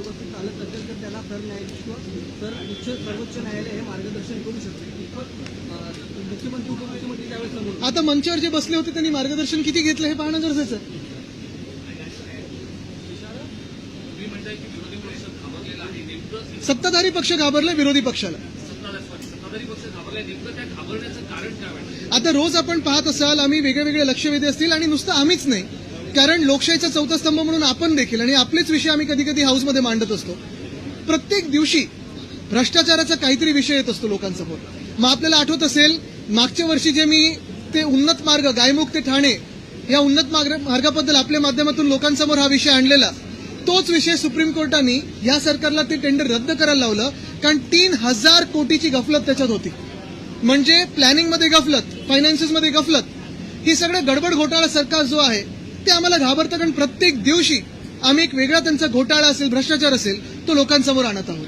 व्यवस्थित चालत असेल तर त्याला सरन्यायाधीश किंवा सर उच्च सर्वोच्च न्यायालय हे मार्गदर्शन करू शकते. मुख्यमंत्री उपमुख्यमंत्री त्यावेळेस आता मंचावर जे बसले होते त्यांनी मार्गदर्शन किती घेतलं हे पाहणं गरजेचं आहे. सत्ताधारी पक्ष घाबरला विरोधी पक्षाला. आता रोज आपण पाहत असाल आम्ही वेगळे वेगळे लक्षवेधी असतील आणि नुसतं आम्हीच नाही. कारण लोकशाहीचा चौथा स्तंभ म्हणून आपण देखील आणि आपलेच विषय आम्ही कधी कधी हाऊसमध्ये मांडत असतो. प्रत्येक दिवशी भ्रष्टाचाराचा काहीतरी विषय येत असतो लोकांसमोर. मग आपल्याला आठवत असेल मागच्या वर्षी जे मी ते उन्नत मार्ग गायमुख ते ठाणे या उन्नत मार्ग मार्गाबद्दल आपल्या माध्यमातून लोकांसमोर हा विषय आणलेला तोच विषय सुप्रीम कोर्टाने या सरकारला ते टेंडर रद्द करायला लावलं कारण तीन हजार कोटीची गफलत त्याच्यात होती. म्हणजे प्लॅनिंगमध्ये गफलत फायनान्सेसमध्ये गफलत ही सगळं गडबड घोटाळा सरकार जो आहे ते आम्हाला घाबरतं कारण प्रत्येक दिवशी आम्ही एक वेगळा त्यांचा घोटाळा असेल भ्रष्टाचार असेल तो लोकांसमोर आणत आहोत.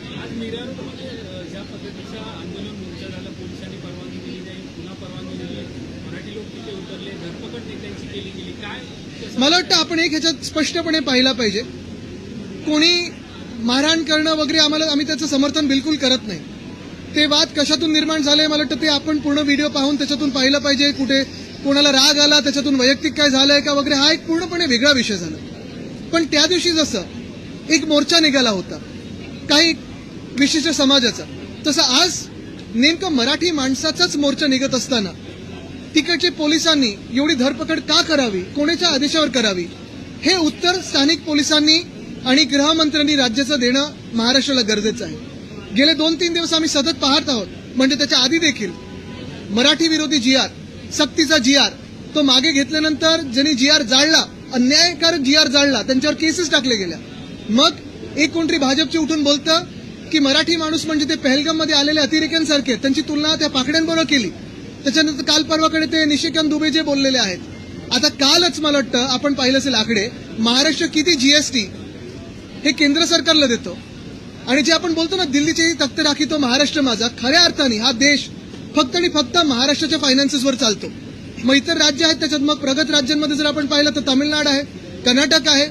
मला वाटतं आपण एक ह्याच्यात स्पष्टपणे पाहिला पाहिजे. कोणी मारहाण करणं वगैरे आम्हाला आम्ही त्याचं समर्थन बिलकुल करत नाही. ते वाद कशातून निर्माण झाले मला वाटतं ते आपण पूर्ण व्हिडिओ पाहून त्याच्यातून पाहिलं पाहिजे कुठे कोणाला राग आला त्याच्यातून वैयक्तिक काय झालंय का वगैरे हा एक पूर्णपणे वेगळा विषय झाला. पण त्या दिवशी जसं एक मोर्चा निघाला होता काही विशिष्ट समाजाचा तसं आज नेमकं मराठी माणसाचाच मोर्चा निघत असताना तिकडचे पोलिसांनी एवढी धरपकड का करावी कोणाच्या आदेशावर करावी हे उत्तर स्थानिक पोलिसांनी आणि गृहमंत्र्यांनी राज्याचं देणं महाराष्ट्राला गरजेचं आहे. गेले दोन तीन दिवस आम्ही सतत पाहत आहोत म्हणजे त्याच्या आधी देखील मराठी विरोधी जियात सक्तीचा जी आर तो मागे घेतल्यानंतर ज्यांनी जी आर जाळला अन्यायकारक जी आर जाळला त्यांच्यावर केसेस टाकले गेल्या. मग एक कोणतरी भाजपचे उठून बोलतं की मराठी माणूस म्हणजे ते पहलगाममध्ये आलेले अतिरेक्यांसारखे त्यांची तुलना त्या पाकड्यांबरोबर केली. त्याच्यानंतर काल परवाकडे ते निशिकांत दुबे जे बोललेले आहेत. आता कालच मला वाटतं आपण पाहिलं असेल आकडे महाराष्ट्र किती जीएसटी हे केंद्र सरकारला देतो. आणि जे आपण बोलतो ना दिल्लीची तख्त राखी तो महाराष्ट्र माझा खऱ्या अर्थाने हा देश फक्त आणि फक्त महाराष्ट्राच्या फायनान्सेसवर चालतो. मग इतर राज्य आहेत त्याच्यात मग प्रगत राज्यांमध्ये जर आपण पाहिलं तर तामिळनाडू आहे कर्नाटक आहे.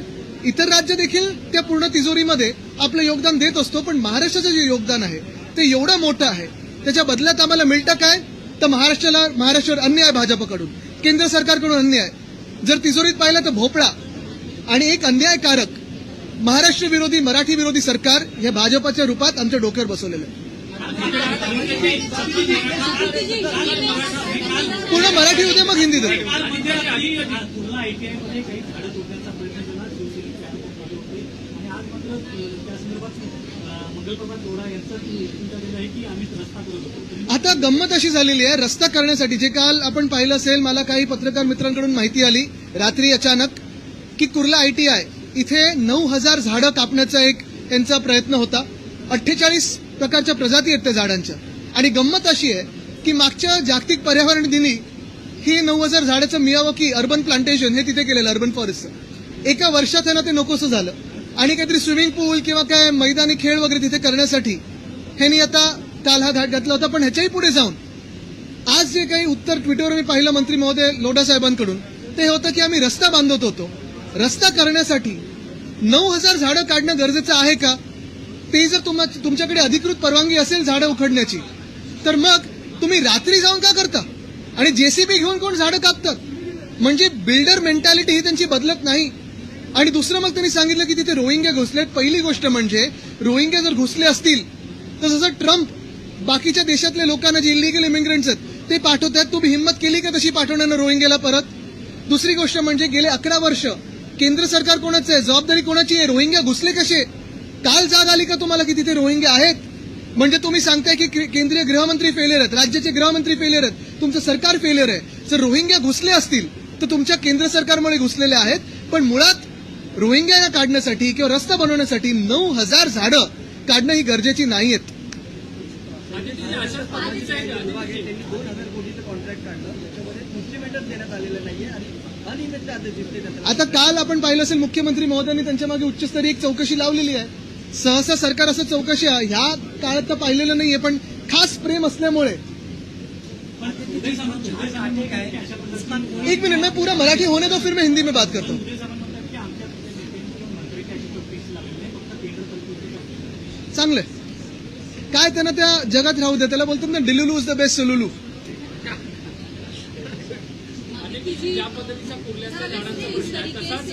इतर राज्य देखील त्या पूर्ण तिजोरीमध्ये आपलं योगदान देत असतो पण महाराष्ट्राचं जे योगदान आहे ते एवढं मोठं आहे. त्याच्या बदल्यात आम्हाला मिळतं काय? तर महाराष्ट्राला महाराष्ट्रावर अन्याय भाजपकडून. केंद्र सरकारकडून अन्याय जर तिजोरीत पाहिलं तर भोपळा. आणि एक अन्यायकारक महाराष्ट्र विरोधी मराठी विरोधी सरकार हे भाजपाच्या रूपात आमच्या डोक्यावर बसवलेलं आहे. पूर्ण मराठी होते मग हिंदीत पूर्ण आयटीआयमध्ये काही झाडं तोडण्याचा प्रयत्न केला शिवसेनेचे आणि आज मात्र त्या संदर्भात आता गंमत अशी झालेली आहे रस्ता करण्यासाठी. जे काल आपण पाहिलं असेल मला काही पत्रकार मित्रांकडून माहिती आली. रात्री अचानक की कुर्ला आयटीआय इथे नऊ हजार झाडं कापण्याचा एक त्यांचा प्रयत्न होता. अठ्ठेचाळीस प्रकारच्या प्रजाती आहेत त्या झाडांच्या. आणि गंमत अशी आहे की मागच्या जागतिक पर्यावरण दिनी ही नऊ हजार झाडाचं मियावकी अर्बन प्लांटेशन हे तिथे केलेलं अर्बन फॉरेस्टचं एका वर्षात त्यांना ते नकोसं झालं. आणि काहीतरी स्विमिंग पूल किंवा काय मैदानी खेळ वगैरे तिथे करण्यासाठी ह्यांनी आता काल हा घाट घातला होता पण ह्याच्याही पुढे जाऊन आज जे काही उत्तर ट्विटरवर मी पाहिलं मंत्री महोदय लोढा साहेबांकडून ते होतं की आम्ही रस्ता बांधत होतो. रस्ता करण्यासाठी नऊ हजार झाडं काढणं गरजेचं आहे का? ते जर तुम्हा तुमच्याकडे अधिकृत परवानगी असेल झाडं उखडण्याची तर मग तुम्ही रात्री जाऊन का करता? आणि जेसीबी घेऊन कोण झाडं कापतात म्हणजे बिल्डर मेंटॅलिटी ही त्यांची बदलत नाही. आणि दुसरं मग त्यांनी सांगितलं की तिथे रोहिंग्या घुसलेत. पहिली गोष्ट म्हणजे रोहिंग्या जर घुसले असतील तर जसं ट्रम्प बाकीच्या देशातल्या लोकांना जे इलिगल इमिग्रंट्स आहेत ते पाठवतात. तुम्ही हिंमत केली का तशी पाठवण्यानं रोहिंग्याला परत? दुसरी गोष्ट म्हणजे गेले अकरा वर्ष केंद्र सरकार कोणाचं आहे? जबाबदारी कोणाची आहे? रोहिंग्या घुसले कसे? काल जाग आली का तुम्हाला की तिथे रोहिंग्या आहेत? म्हणजे तुम्ही सांगताय की केंद्रीय गृहमंत्री फेलियर आहेत राज्याचे गृहमंत्री फेलियर आहेत तुमचं सरकार फेलियर आहे. जर रोहिंग्या घुसले असतील तर तुमच्या केंद्र सरकारमुळे घुसलेले आहेत. पण मुळात रोहिंग्या काढण्यासाठी किंवा रस्ता बनवण्यासाठी नऊ हजार झाडं काढणं ही गरजेची नाही आहेत आता काल आपण पाहिलं असेल मुख्यमंत्री महोदयांनी त्यांच्या मागे उच्चस्तरीय एक चौकशी लावलेली आहे. सहसा सरकार असं चौकशी ह्या काळात तर पाहिलेलं नाहीये पण खास प्रेम असल्यामुळे. एक मिनट मैं पूरा मराठी होने दो फिर मैं हिंदी में बात करता. हूँ चांगलंय. काय त्यांना त्या जगात राहू दे त्याला बोलतात ना delulu is the best solulu ज्या पद्धतीचा कुर्ल्याचा झाडांचा प्रश्न आहे तसाच थांबा घाटकोपरमध्ये पहिले मराठी तसंच घाटकोपरमध्ये खंडोबाची टेकडी नावाचा परिसर आहे तिथे देखील अशाच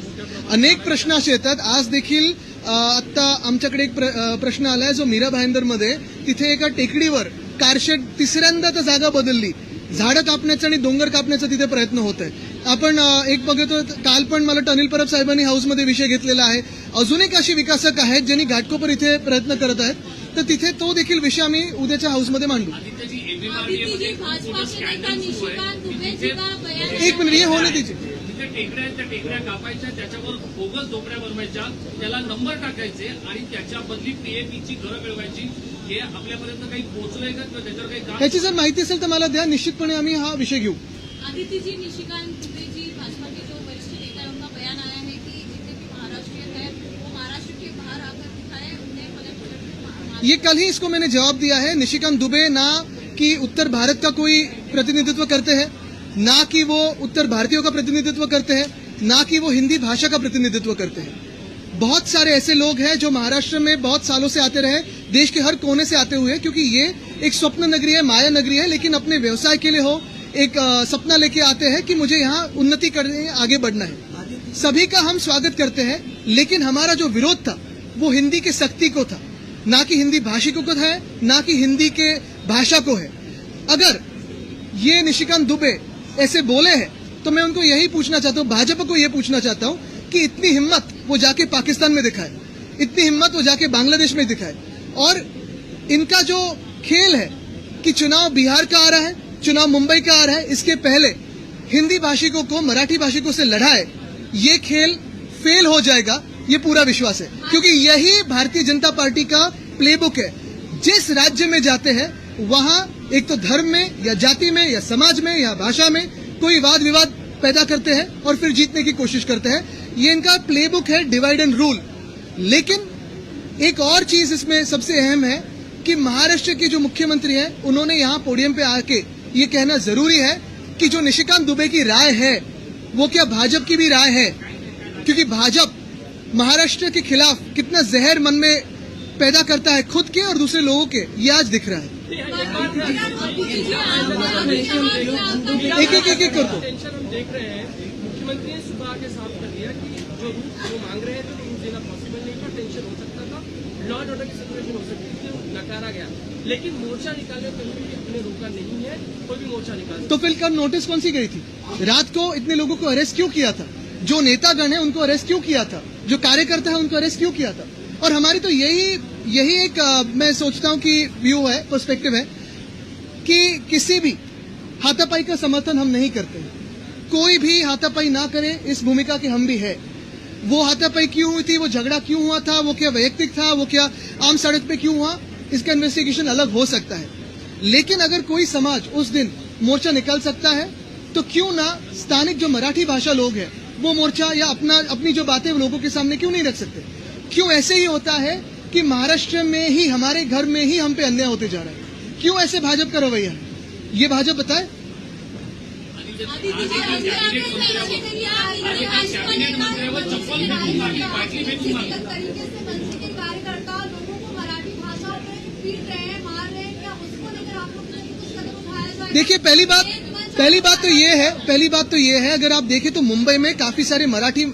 मोठ्या प्रमाणात अनेक प्रश्न असे येतात. आज देखील अ, आत्ता आमच्याकडे एक प्रश्न आलाय जो मीरा भाईंदरमध्ये. तिथे एका टेकडीवर कारशेड तिसऱ्यांदा तर जागा बदलली. झाडं कापण्याचा आणि डोंगर कापण्याचा तिथे प्रयत्न होत आहे आपण एक बघतो काल पण मला अनिल परब साहेबांनी हाऊसमध्ये विषय घेतलेला आहे. अजून एक अशी विकासक आहेत ज्यांनी घाटकोपर इथे प्रयत्न करत आहेत. तर तिथे तो देखील विषय आम्ही उद्याच्या हाऊसमध्ये मांडू. एक मिनिट हे होणे तिचे. टेकड्या त्या टेकड्या कापायच्या त्याच्यावर बोगस झोपड्या बनवायच्या त्याला नंबर टाकायचे आणि त्याच्या बदली पीएपीची घरं मिळवायची हे आपल्यापर्यंत काही पोहोचलंय का त्याच्यावर काही काम जर माहिती असेल तर मला द्या निश्चितपणे आम्ही हा विषय घेऊ. आदित्य निशिकांत ये कल ही इसको मैंने जवाब दिया है निशिकांत दुबे ना कि उत्तर भारत का कोई प्रतिनिधित्व करते हैं ना कि वो उत्तर भारतीयों का प्रतिनिधित्व करते हैं ना कि वो हिंदी भाषा का प्रतिनिधित्व करते हैं। बहुत सारे ऐसे लोग हैं जो महाराष्ट्र में बहुत सालों से आते रहे देश के हर कोने से आते हुए क्योंकि ये एक स्वप्न नगरी है माया नगरी है लेकिन अपने व्यवसाय के लिए हो एक अ, सपना लेके आते हैं कि मुझे यहाँ उन्नति करने आगे बढ़ना है। सभी का हम स्वागत करते हैं लेकिन हमारा जो विरोध था वो हिंदी के सख्ती को था। ना कि हिंदी भाषिकों को है, ना कि हिंदी के भाषा को है। अगर ये निशिकांत दुबे ऐसे बोले हैं तो मैं उनको यही पूछना चाहता हूँ, भाजपा को यह पूछना चाहता हूँ कि इतनी हिम्मत वो जाके पाकिस्तान में दिखाए, इतनी हिम्मत वो जाके बांग्लादेश में दिखाए। और इनका जो खेल है कि चुनाव बिहार का आ रहा है, चुनाव मुंबई का आ रहा है, इसके पहले हिंदी भाषिकों को मराठी भाषिकों से लड़ाए, ये खेल फेल हो जाएगा। ये पूरा विश्वास है। क्योंकि यही भारतीय जनता पार्टी का प्लेबुक है। जिस राज्य में जाते हैं, वहाँ एक तो धर्म में, या जाति में, या समाज में, या भाषा में कोई वाद विवाद पैदा करते हैं और फिर जीतने की कोशिश करते हैं। ये इनका प्लेबुक है डिवाइड एंड रूल लेकिन एक और चीज़ इसमें सबसे अहम है कि महाराष्ट्र के जो मुख्यमंत्री हैं, उन्होंने यहाँ पोडियम पे आके ये कहना ज़रूरी है कि जो निशिकांत दुबे की राय है, वो क्या भाजपा की भी राय है? क्योंकि भाजपा महाराष्ट्र के खिलाफ कितना जहर मन में पैदा करता है खुद के और दूसरे लोगों के? ये आज दिख रहा है। एक एक एक एक कर दो। टेंशन हम देख रहे हैं। मुख्यमंत्री ने सुबह आके साफ़ कर दिया कि जो रूट मांग रहे थे रूट देना पॉसिबल नहीं था। टेंशन हो सकता था। लॉ एंड ऑर्डर की सिचुएशन हो सकती थी नकारा गया। लेकिन मोर्चा निकालने पर भी हमने रोका नहीं है। कोई भी मोर्चा निकाल तो फिर कल नोटिस कौन सी गई थी? रात को इतने लोगों को अरेस्ट क्यों किया था? जो नेतागण है उनको अरेस्ट क्यों किया था? जो कार्यकर्ता है उनको अरेस्ट क्यों किया था? और हमारी तो यही यही एक अ, मैं सोचता हूँ कि व्यू है पर्सपेक्टिव है कि किसी भी हाथापाई का समर्थन हम नहीं करते। कोई भी हाथापाई ना करे इस भूमिका के हम भी है। वो हाथापाई क्यों हुई थी वो झगड़ा क्यों हुआ था वो क्या वैयक्तिक था वो क्या आम सड़क पे क्यों हुआ इसका इन्वेस्टिगेशन अलग हो सकता है। लेकिन अगर कोई समाज उस दिन मोर्चा निकाल सकता है तो क्यों ना स्थानिक जो मराठी भाषा लोग हैं वो मोर्चा या अपना अपनी जो बातें वो लोगों के सामने क्यों नहीं रख सकते? क्यों ऐसे ही होता है कि महाराष्ट्र में ही हमारे घर में ही हम पे अन्याय होते जा रहा है? क्यों ऐसे भाजपा का रवैया है? ये भाजपा बताए। आदित्य जी अभी आपने फैसले के लिए आदित्य जी कॅबिनेट मंत्र्यावर चप्पल फेकून मारली बाटली फेकून मारली तरीके से मनसे के कार्यकर्ता लोगों को मराठी भाषा पे पीट रहे हैं मार रहे हैं क्या उसको लेकर आप लोग ने कुछ कदम उठाया जाए देखिए पहली बात पहली बात तो ये है, पहली बात तो ये है, अगर आप देखें तो मुंबई में काफ़ी सारे मराठी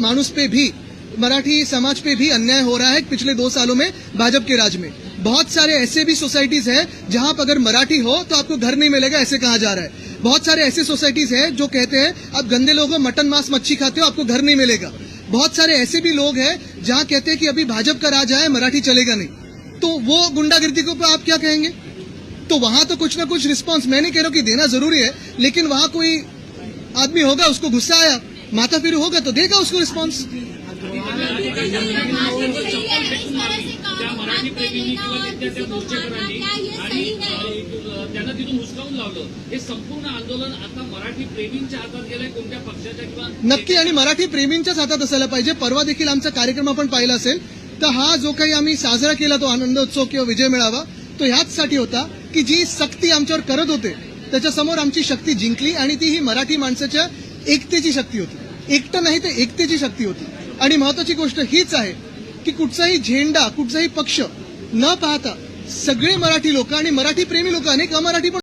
मानुस पे भी, मराठी समाज पे भी अन्याय हो रहा है पिछले दो सालों में भाजपा के राज में। बहुत सारे ऐसे भी सोसाइटीज हैं जहाँ पर अगर मराठी हो तो आपको घर नहीं मिलेगा, ऐसे कहा जा रहा है। बहुत सारे ऐसे सोसाइटीज हैं जो कहते हैं, आप गंदे लोग मटन मांस मच्छी खाते हो, आपको घर नहीं मिलेगा। बहुत सारे ऐसे भी लोग हैं जहाँ कहते हैं कि अभी भाजपा का राज आए मराठी चलेगा नहीं। तो वो गुंडागिर्दी के आप क्या कहेंगे? तो वहां तो कुछ ना कुछ रिस्पॉन्स मैं नहीं कह रहा हूं कि देना जरूरी है लेकिन वहां कोई आदमी होगा उसको गुस्सा आया माता फिर होगा तो देगा उसको रिस्पॉन्स आणि मराठी प्रेमींच्या नक्की आणि मराठी प्रेमींच्याच हातात असायला पाहिजे. परवा देखील आमचा कार्यक्रम आपण पाहिला असेल. तर हा जो काही आम्ही साजरा केला तो आनंदोत्सव किंवा विजय मेळावा तो ह्याचसाठी होता की जी सक्ती आमच्यावर करत होते त्याच्यासमोर आमची शक्ती जिंकली आणि ती ही मराठी माणसाच्या एकतेची शक्ती होती. एकटं नाही तर एकतेची शक्ती होती. आणि महत्वाची गोष्ट हीच आहे की कुठचाही झेंडा कुठचाही पक्ष न पाहता सगळे मराठी लोक आणि मराठी प्रेमी लोक अनेक अमराठी पण